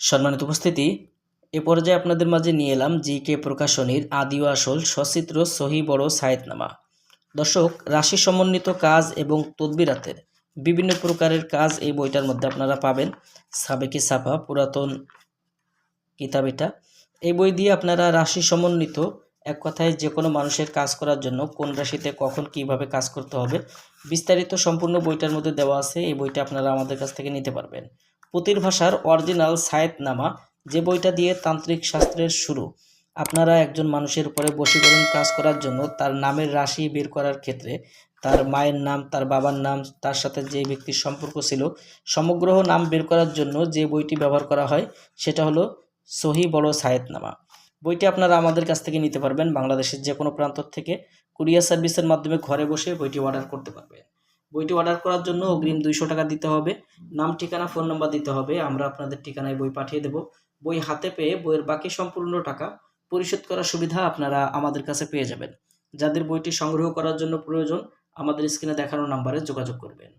সম্মানিত উপস্থিতি, এ পর্যায়ে আপনাদের মাঝে নিয়ে এলাম জি কে প্রকাশনীর আদি ও আসল সচিত্র সহি বড় সায়েতনামা। দর্শক, রাশি সমন্বিত কাজ এবং তদবিরাতের বিভিন্ন প্রকারের কাজ এই বইটার মধ্যে আপনারা পাবেন। সাবেকি ছাপা পুরাতন কিতাব এটা এই বই দিয়ে আপনারা রাশি সমন্বিত, এক কথায় যে কোনো মানুষের কাজ করার জন্য কোন রাশিতে কখন কীভাবে কাজ করতে হবে, বিস্তারিত সম্পূর্ণ বইটার মধ্যে দেওয়া আছে। এই বইটা আপনারা আমাদের কাছ থেকে নিতে পারবেন। পুতির ভাষার অরিজিনাল সায়েতনামা যে বইটা দিয়ে তান্ত্রিক শাস্ত্রের শুরু। আপনারা একজন মানুষের উপরে বশীকরণ কাজ করার জন্য তার নামের রাশি বের করার ক্ষেত্রে, তার মায়ের নাম, তার বাবার নাম, তার সাথে যে ব্যক্তির সম্পর্ক ছিল, সমগ্র নাম বের করার জন্য যে বইটি ব্যবহার করা হয় সেটা হলো সহি বড় সায়েতনামা। বইটি আপনারা আমাদের কাছ থেকে নিতে পারবেন বাংলাদেশের যে কোনো প্রান্ত থেকে। কুরিয়ার সার্ভিসের মাধ্যমে ঘরে বসে বইটি অর্ডার করতে পারবেন। বইটি অর্ডার করার জন্য অগ্রিম দুইশো টাকা দিতে হবে। নাম, ঠিকানা ফোন নাম্বার দিতে হবে। আমরা আপনাদের ঠিকানায় বই পাঠিয়ে দেব। বই হাতে পেয়ে বইয়ের বাকি সম্পূর্ণ টাকা পরিশোধ করার সুবিধা আপনারা আমাদের কাছে পেয়ে যাবেন। যাদের বইটি সংগ্রহ করার জন্য প্রয়োজন, আমাদের স্ক্রিনে দেখানো নাম্বারে যোগাযোগ করবেন।